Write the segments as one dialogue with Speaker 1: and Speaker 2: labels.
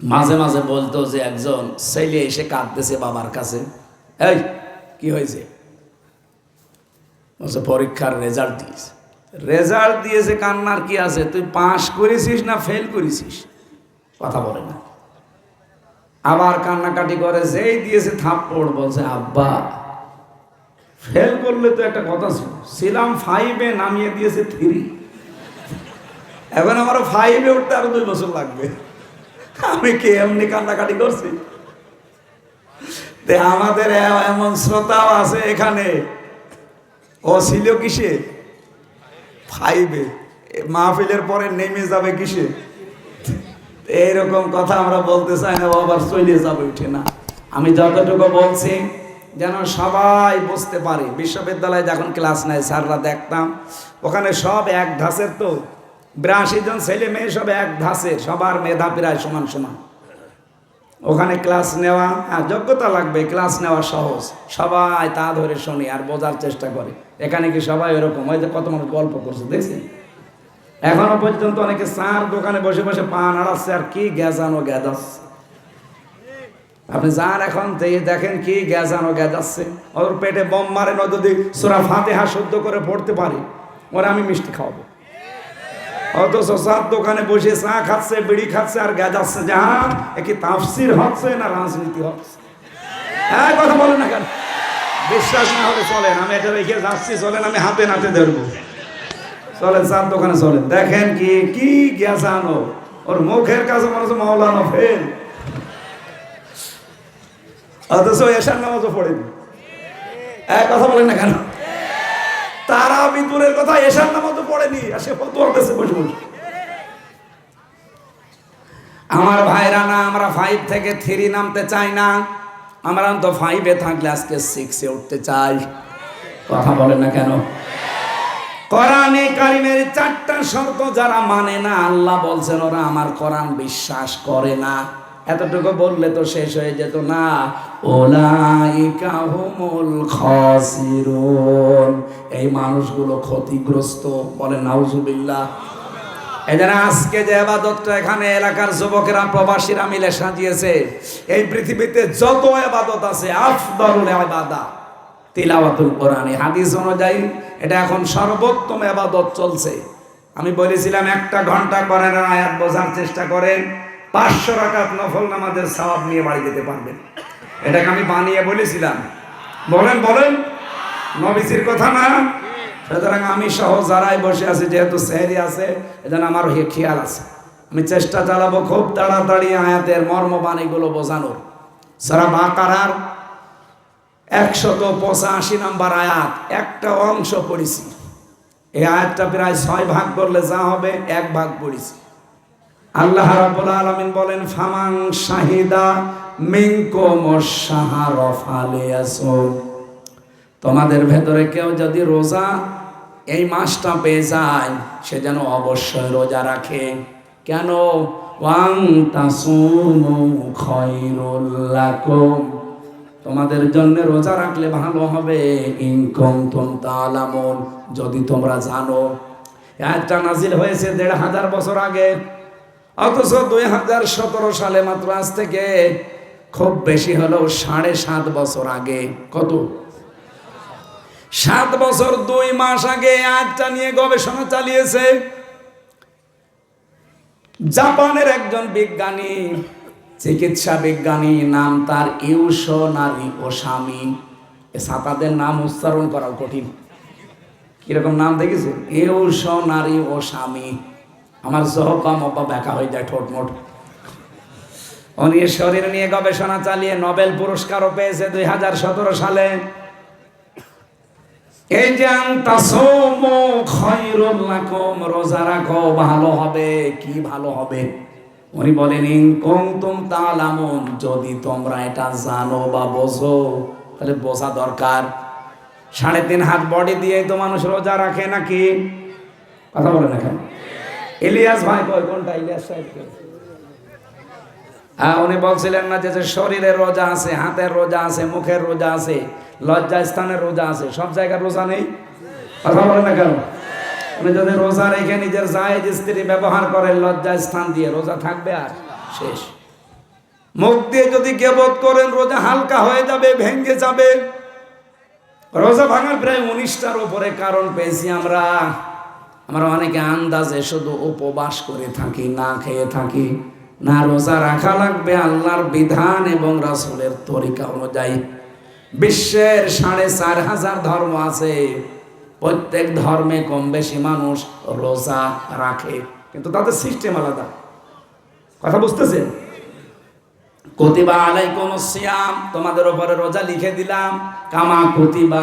Speaker 1: মাঝে মাঝে বলতো যে একজন ছেলে এসে কাঁদতেছে বাবার কাছে, এই, কি হয়েছে? বলছে, পরীক্ষার রেজাল্ট দিয়েছে। রেজাল্ট দিয়েছে, কান্নার কি আছে? তুই পাস করেছিস না ফেল করেছিস? কথা বলে না। আবার কান্নাকাটি করে, যেই দিয়েছে থাপ্পড়। বলছে, আব্বা ফেল করলে তো একটা কথা ছিল, ছিলাম ফাইভে নামিয়ে দিয়েছে থ্রি এখন আমার ফাইভে উঠতে আরও দুই বছর লাগবে। আমি কি এমনি কান্নাকাটি করছি? আমাদের এমন শ্রোতাও আছে এখানে। ও ছিল কিসে? ফাইভে। মাহফিলের পরে নেমে যাবে কিসে? এইরকম কথা আমরা বলতে চাই না আবার চলে যাবে উঠে, না। আমি যতটুকু বলছি, যেন সবাই বুঝতে পারে। বিশ্ববিদ্যালয়ে যখন ক্লাস নেয়, স্যাররা দেখতাম, ওখানে সব এক ধাসের তো। বিরাশি জন ছেলে মেয়ে সব এক ধাসের সবার মেধা প্রায় সমান সমান। ওখানে ক্লাস নেওয়া হ্যাঁ যোগ্যতা লাগবে, ক্লাস নেওয়া সহজ। সবাই তা ধরে শুনি আর বোঝার চেষ্টা করে। এখানে কি সবাই এরকম ওই যে কত মানুষ গল্প করছে, দেখছেন? এখনও পর্যন্ত অনেকে চার দোকানে বসে বসে পান আড়াচ্ছে আর কি গ্যাজানো গ্যাদাচ্ছে আপনি যান এখন দেখেন কি গ্যাজানো গ্যাজাচ্ছে ওর পেটে বম মারে না যদি সোরা ফাতেহা শুদ্ধ করে পড়তে পারে, ওরা আমি মিষ্টি খাওয়াবো। অথচ চার দোকানে বসে চা খাচ্ছে, বিড়ি খাচ্ছে আর গ্যাজাচ্ছে যে হ্যাঁ কি তাফসির হচ্ছে না রাজনীতি হচ্ছে? হ্যাঁ কথা বলে না কেন? বিশ্বাস না হলে চলেন, আমি এটা রেখে যাচ্ছি, চলেন, আমি হাতে নাতে ধরবো। চলেন চার দোকানে চলেন। দেখেন কি কি গ্যাসানো ওর মুখের কাছে মনে হচ্ছে মৌলানো ফেল। অথচ এসার নামাজও পড়েনি। এক কথা বলেন না কেন? তারা বিদুরের কথা এসার নামাজও পড়েনি সে ফতোয়া দেশে বসে বসে। আমার ভাইরা না, আমরা ফাইভ থেকে থ্রি নামতে চাই না। আমরা তো ফাইভে থাকলে আজকে সিক্সে উঠতে চাই। কথা বলে না কেন? কোরআনে কারিমের চারটা শর্ত যারা মানে না, আল্লাহ বলছেন ওরা আমার কোরআন বিশ্বাস করে না। এতটুকু বললে তো শেষ হয়ে যেত না। ওলাইকা হুমুল খাসিরুন। এই মানুষগুলো ক্ষতিগ্রস্ত বলে নাউজুবিল্লাহ। এদের আজকে যে আবাদতটা এখানে এলাকার যুবকেরা, প্রবাসীরা মিলে সাজিয়েছে, এই পৃথিবীতে যত আবাদত আছে আফদলুল আবাদা তিলাওয়াতুল কোরআনে। হাদিস অনুযায়ী এটা এখন সর্বোত্তম আবাদত চলছে। আমি বলেছিলাম, একটা ঘণ্টা করেন আয়াত বোঝার চেষ্টা করেন। পাঁচশো রাকাত নফল নামাজের সওয়াব নিয়ে বাড়ি যেতে পারবেন। এটাকে আমি বানিয়ে বলেছিলাম। বলেন বলেন। নবীজির কথা না? সুতরাং আমি সহ যারাই বসে আছি, যেহেতু সেহরি আছে, এজন্য আমার খেয়াল আছে। আমি চেষ্টা চালাবো খুব তাড়াতাড়ি আয়াতের মর্ম বাণীগুলো বোঝানোর। সারা বাকারার একশত পঁচাশি নাম্বার আয়াত, একটা অংশ পড়েছি। এই আয়াতটা প্রায় ছয় ভাগ করলে যা হবে, এক ভাগ পড়েছি। আল্লাহ রাব্বুল আলামিন বলেন, ফামান শাহিদা মিনকুম শাহর ফালিয়াসুম তোমাদের ভেতরে কেউ যদি রোজা এই মাসটা পেয়ে যায়, সে যেন অবশ্যই রোজা রাখে। কেন? ওয়াং তাসুমু খায়রুল লাকুম। তোমাদের জন্য রোজা রাখলে ভালো হবে। ইনকম তুম তালামুন যদি তোমরা জানো একটা নাজিল হয়েছে দেড় হাজার বছর আগে। অথচ দুই হাজার সতেরো সালে মাত্র আজ থেকে খুব বেশি হলেও সাড়ে সাত বছর আগে। কত? সাত বছর, দুই মাস আগে আজটা নিয়ে গবেষণা চালিয়েছে। জাপানের একজন বিজ্ঞানী, চিকিৎসা বিজ্ঞানী, নাম তার ইউশো নারী ও স্বামী। সাঁতাদের নাম উচ্চারণ করা কঠিন। কীরকম নাম দেখেছে ইউশো নারী ও স্বামী। আমার সহ কম অপা ব্যাকা হয়ে যায় ঠোঁট মোট। উনি শরীর নিয়ে গবেষণা চালিয়ে নোবেল পুরস্কারও পেয়েছে দুই হাজার সতেরো সালে। এই যে রোজা রাখো, ভালো হবে, কি ভালো হবে? উনি বলেন, ইন কুনতুম তালামুন যদি তোমরা এটা জানো বা বোঝো, তাহলে বোঝা দরকার। সাড়ে তিন হাত বডি দিয়ে তো মানুষ রোজা রাখে নাকি? কথা বলে না ইলিয়াস ভাই। কয় কোনটা? ইলিয়াস সাহেব? হ্যাঁ উনি বলছিলেন না যে শরীরের রোজা আছে হাতের রোজা আছে মুখের রোজা আছে লজ্জা স্থানের রোজা আছে সব জায়গার রোজা নেই? কথা বলেন না কেন? উনি যদি রোজা রেখে নিজের জায়েজ স্ত্রী ব্যবহার করেন লজ্জা স্থান দিয়ে রোজা থাকবে আর শেষ। মুখ দিয়ে যদি গেবত করেন রোজা হালকা হয়ে যাবে ভেঙে যাবে। রোজা ভাঙার প্রায় উনিশটার উপরে কারণ পেয়েছি আমরা। আমরা অনেকে আন্দাজে শুধু উপবাস করে থাকি, না খেয়ে থাকি, না রোজা রাখা লাগবে আল্লাহর বিধান এবং রাসূলের তরিকা অনুযায়ী। বিশ্বের সাড়ে চার হাজার ধর্ম আছে, প্রত্যেক ধর্মে কম বেশি মানুষ রোজা রাখে, কিন্তু তাদের সিস্টেম আলাদা। কথা বুঝতেছেন? কতিবা আলাইকুম সিয়াম, তোমাদের উপরে রোজা লিখে দিলাম, কামা কতিবা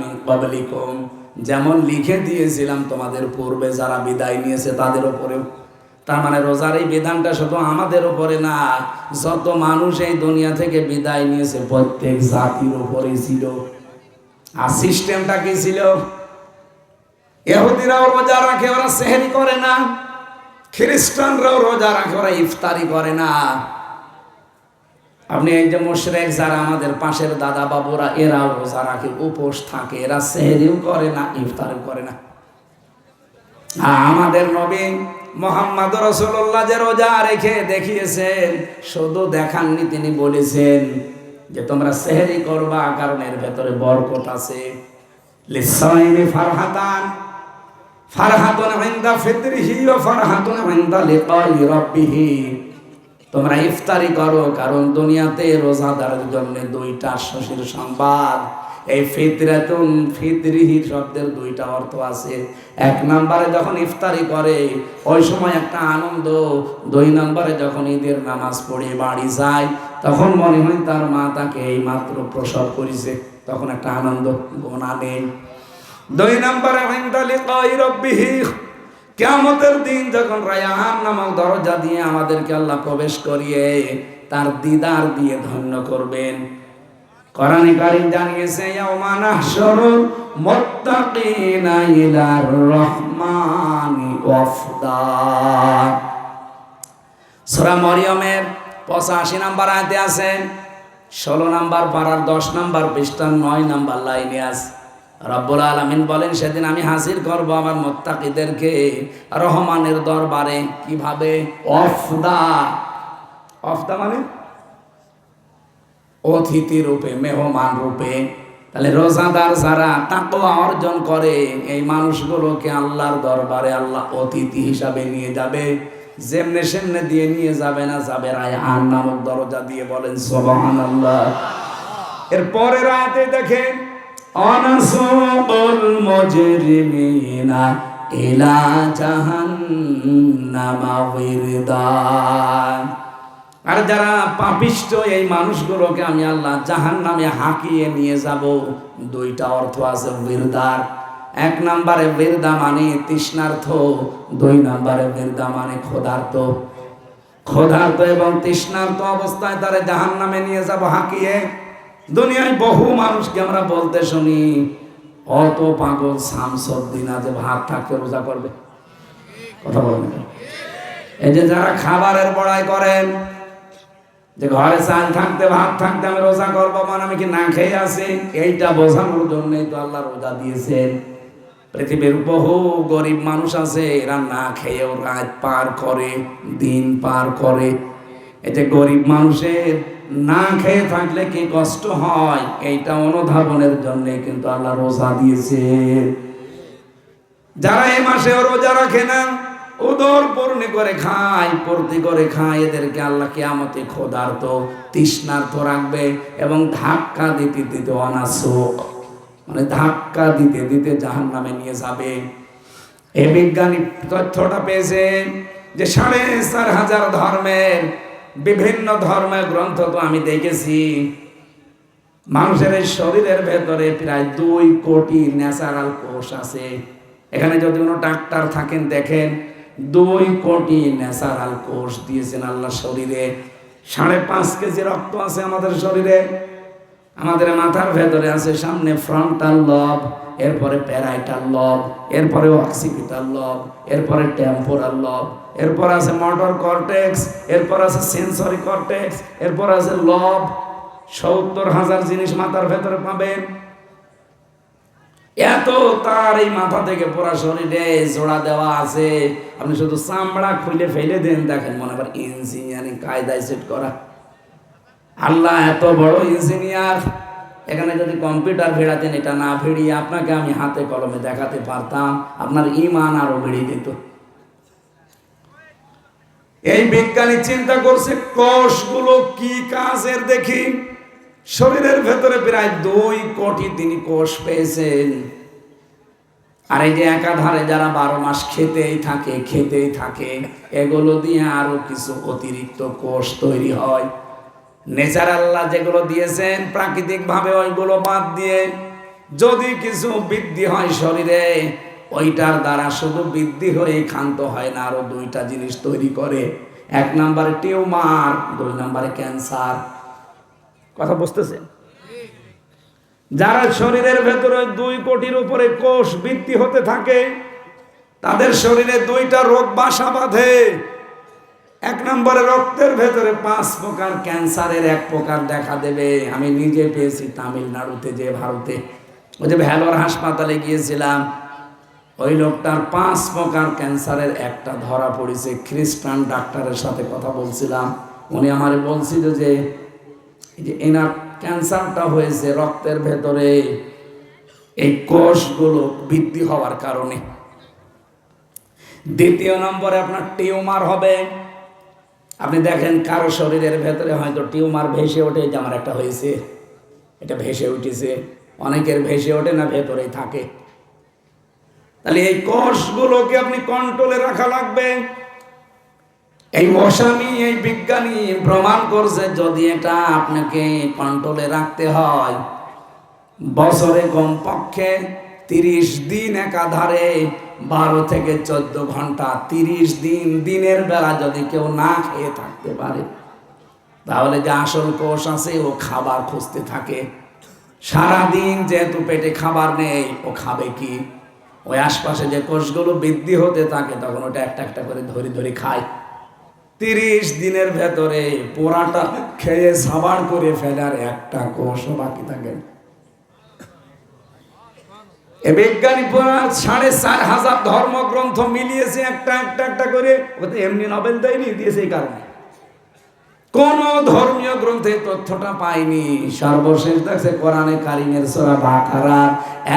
Speaker 1: মিন ক্বাবলিকুম। যেমন লিখে দিয়েছিলাম তোমাদের পূর্বে যারা বিদায় নিয়েছে তাদের ওপরেও তার মানে রোজার এই বিধানটা শুধু আমাদের ওপরে না, যত মানুষ এই দুনিয়া থেকে বিদায় নিয়েছে, প্রত্যেক জাতির উপরে ছিল। আর সিস্টেমটা কি ছিল? এহুদিরাও রোজা রাখে, ওরা সেহরি করে না। খ্রিস্টানরাও রোজা রাখে, ওরা ইফতারি করে না। আপনি এই যে মুশরেক যারা আমাদের পাশের দাদা বাবুরা এরাও রোজা রাখে, উপোস থাকে, এরা সেহরিও করে না, ইফতারিও করে না। আর আমাদের নবী মোহাম্মদ রসুল্লাহ যে রোজা রেখে দেখিয়েছেন, শুধু দেখাননি তিনি বলেছেন যে তোমরা সেহরি করবা, কারণ এর ভেতরে বরকত আছে। লিসাইমি ফারহাতান, ফারহাতুন ইনদা ফিতরিহি ওয়া ফারহাতুন ইনদা লিকাই রাব্বিহি। তোমরা ইফতারি করো, কারণ দুনিয়াতে রোজাদারের জন্য দুইটা শশীর সংবাদ। এই ফিতরাতুন ফিতরিহি শব্দের দুইটা অর্থ আছে। এক নম্বরে যখন ইফতারি করে, ওই সময় একটা আনন্দ। দুই নম্বরে যখন ঈদের নামাজ পড়ে বাড়ি যায়, তখন মনে হয় তার মা তাকে এই মাত্র প্রসব করেছে, তখন একটা আনন্দ গোনা নেই। দুই নম্বরে কেমতের দিন যখন রায়াহান নামক দরজা দিয়ে আমাদেরকে আল্লাহ প্রবেশ করিয়ে তার দিদার দিয়ে ধন্য করবেন। কোরআনে কারীম জানিয়েছে, ইয়াউমা নাহশুরুল মুত্তাকিনা ইলার রহমানি ওয়াফদা। সূরা মরিয়মের 85 নাম্বার আয়াতে আছে 16 নাম্বার পারার 10 নাম্বার পৃষ্ঠার 9 নাম্বার লাইনে আছে। রব্বুল আলামিন বলেন, সেদিন আমি হাসির করব আমার মোত্তাকিদেরকে রহমানের দরবারে। কীভাবে? অফদা। অফদা মানে? অতিথি রূপে, মেহমান রূপে। তাহলে রোজাদার যারা তাকওয়া অর্জন করে, এই মানুষগুলোকে আল্লাহর দরবারে আল্লাহ অতিথি হিসাবে নিয়ে যাবে। যেমনে সেমনে দিয়ে নিয়ে যাবে না, যাবে রায়হান নামক দরজা দিয়ে বলেন, সুবহানাল্লাহ। এর পরের আয়াতে দেখেন অনসুকুল মুজরিমিনা ইলা জাহান্নামা উইরদা আর যারা পাপিষ্ট, এই মানুষগুলোকে আমি আল্লাহ জাহান নামে হাঁকিয়ে নিয়ে যাব। দুইটা অর্থ আছে বীরদার এক নম্বরে বীরদা মানে তৃষ্ণার্থ, দুই নম্বরে বীরদা মানে ক্ষুধার্ত। ক্ষুধার্ত এবং তৃষ্ণার্ত অবস্থায় তারা জাহান নামে নিয়ে যাব হাঁকিয়ে। দুনিয়ায় বহু মানুষকে আমরা বলতে শুনি, অত পাগল শামসদ্দিন আজ ভাত থাকতে রোজা করবে। কথা বলবেন এই যে যারা খাবারের বড়াই করেন, যে ঘরে চাল থাকতে, ভাত থাকতে আমি রোজা করব মানে আমি কি না খেয়ে আসি এইটা বোঝানোর জন্যই তো আল্লাহ রোজা দিয়েছেন। পৃথিবীর বহু গরিব মানুষ আছে, এরা না খেয়েও রাত পার করে, দিন পার করে। এতে গরিব মানুষের না খেয়ে থাকলে কি কষ্ট হয়? এইটা অনুধাবনের জন্য কিন্তু আল্লাহ রোজা দিয়েছে। যারা এই মাসে রোজা রাখে না, উদর পূর্ণি করে খায়, পূর্তি করে খায়, এদেরকে আল্লাহ কেয়ামতে খোদার্ত তৃষ্ণার্থ রাখবে এবং ধাক্কা দিতে দিতে অনাসুক মানে ধাক্কা দিতে দিতে জাহান নামে নিয়ে যাবে। এ বিজ্ঞানী তথ্যটা পেয়েছে যে সাড়ে চার হাজার ধর্মের বিভিন্ন ধর্মের গ্রন্থ তো আমি দেখেছি। মানুষের এই শরীরের ভেতরে প্রায় দুই কোটি ন্যাচারাল কোষ আছে। এখানে যদি কোনো ডাক্তার থাকেন, দেখেন দুই কোটি ন্যাচারাল কোষ দিয়েছেন আল্লাহ শরীরে। সাড়ে পাঁচ কেজি রক্ত আছে আমাদের শরীরে। আমাদের মাথার ভেতরে আছে সামনে ফ্রন্টাল লব এরপরে প্যারাইটাল লব এরপরে অক্সিপিটাল লব এরপরে টেম্পোরাল লব এরপর আছে মোটর কর্টেক্স এরপর আছে সেন্সরি কর্টেক্স এরপর আছে লব সত্তর হাজার জিনিস মাথার ভেতরে পাবেন। এত তার এই মাথা থেকে পুরা শরীরে জোড়া দেওয়া আছে। আপনি শুধু চামড়া খুলে ফেলে দেন, দেখেন মনে করেন ইঞ্জিনিয়ারিং কায়দায় সেট করা। আল্লাহ এত বড় ইঞ্জিনিয়ার এখানে যদি কম্পিউটার ভেড়াতেন এটা না ভেড়িয়ে আপনাকে আমি হাতে কলমে দেখাতে পারতাম। আপনার ইমান আরও বেড়ে যেত এই বিজ্ঞানী চিন্তা করছে, কোষগুলো কি কাজের দেখি? শরীরের ভেতরে প্রায় দুই কোটি তিনি কোষ পেয়েছেন। আর এই যে একাধারে যারা বারো মাস খেতেই থাকে খেতেই থাকে, এগুলো দিয়ে আরও কিছু অতিরিক্ত কোষ তৈরি হয়। নেচার আল্লাহ যেগুলো দিয়েছেন প্রাকৃতিক ভাবে ওইগুলো বাদ দিয়ে যদি কিছু বৃদ্ধি হয় শরীরে, ওইটার দ্বারা শুধু বৃদ্ধি হয়ে ক্ষান্ত হয় না, আরও দুইটা জিনিস তৈরি করে। এক নম্বরে টিউমার, দুই নম্বরে ক্যান্সার। কথা বুঝতেছেন যারা শরীরের ভেতরে দুই কোটির উপরে কোষ বৃদ্ধি হতে থাকে, তাদের শরীরে দুইটা রোগ বাসা বাঁধে। এক নম্বরে রক্তের ভেতরে পাঁচ প্রকার ক্যান্সারের এক প্রকার দেখা দেবে। আমি নিজে পেয়েছি তামিলনাড়ুতে, যে ভারতে। ওই যে ভ্যালোর হাসপাতালে গিয়েছিলাম, ওই লোকটার পাঁচ প্রকার ক্যান্সারের একটা ধরা পড়েছে। খ্রিস্টান ডাক্তারের সাথে কথা বলছিলাম। উনি আমার বলছিল যে যে এনার ক্যান্সারটা হয়েছে রক্তের ভেতরে, এই কোষগুলো বৃদ্ধি হওয়ার কারণে। দ্বিতীয় নম্বরে আপনার টিউমার হবে। আপনি দেখেন কারও শরীরের ভেতরে হয়তো টিউমার ভেসে ওঠে যে আমার একটা হয়েছে, এটা ভেসে উঠেছে। অনেকের ভেসে ওঠে না, ভেতরেই থাকে। তাহলে এই কোষগুলোকে আপনি কন্ট্রোলে রাখা লাগবে। এই মশামি এই বিজ্ঞানী প্রমাণ করছে, যদি এটা আপনাকে কন্ট্রোলে রাখতে হয়, বছরে কমপক্ষে তিরিশ দিন একাধারে বারো থেকে চোদ্দ ঘণ্টা, তিরিশ দিন, দিনের বেলা যদি কেউ না খেয়ে থাকতে পারে, তাহলে যে আসল কোষ আছে, ও খাবার খুঁজতে থাকে। সারাদিন যেহেতু পেটে খাবার নেই, ও খাবে কি? ওই আশপাশে যে কোষগুলো বৃদ্ধি হতে থাকে, তখন ওটা একটা একটা করে ধরে ধরে খায়। তিরিশ দিনের ভেতরে পোড়াটা খেয়ে সাবার করে ফেলার একটা কোষও বাকি থাকে। না। বিজ্ঞানী সাড়ে চার হাজার ধর্মগ্রন্থ মিলিয়েছে একটা একটা একটা করে। এমনি নবেল দেয়নি দিয়েছে এই কারণে। কোন ধর্মীয় গ্রন্থে তথ্যটা পাইনি। সর্বশেষ দেখছে কোরআনে কারিমের সোরা বাকারা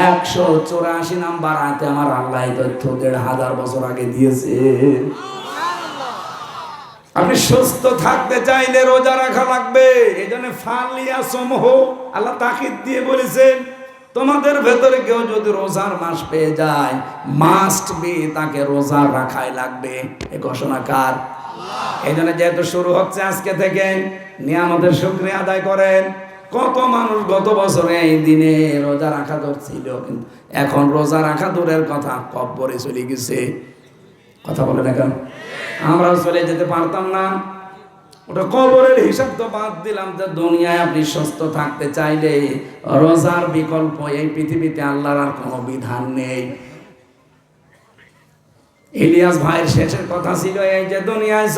Speaker 1: একশো চৌরাশি নাম্বার আয়তে আমার আল্লাহ তথ্য দেড় হাজার বছর আগে দিয়েছে। আপনি সুস্থ থাকতে চাইলে রোজা রাখা লাগবে। এই জন্য ফালিয়া সমহ আল্লাহ তাকিদ দিয়ে বলেছেন তোমাদের ভেতরে কেউ যদি রোজার মাস পেয়ে যায় মাস্ট বি তাকে রোজা রাখাই লাগবে। এ ঘোষণা কার? এই জন্য যেহেতু শুরু হচ্ছে আজকে থেকে নিয়ামতের শুক্রিয়া আদায় করেন। কত মানুষ গত বছরে এই দিনে রোজা রাখা ধরছিল কিন্তু এখন রোজা রাখা দূরের কথা কব্বরে চলে গেছে। কথা বলে না কেন আমরাও চলে যেতে পারতাম না। ওটা কবরের হিসাব তো বাদ দিলাম যে দুনিয়ায় আপনি সুস্থ থাকতে চাইলে রোজার বিকল্প এই পৃথিবীতে আল্লাহর আর কোনো বিধান নেই। ইলিয়াস ভাইয়ের শেষের কথা ছিল এই যে দুনিয়ায়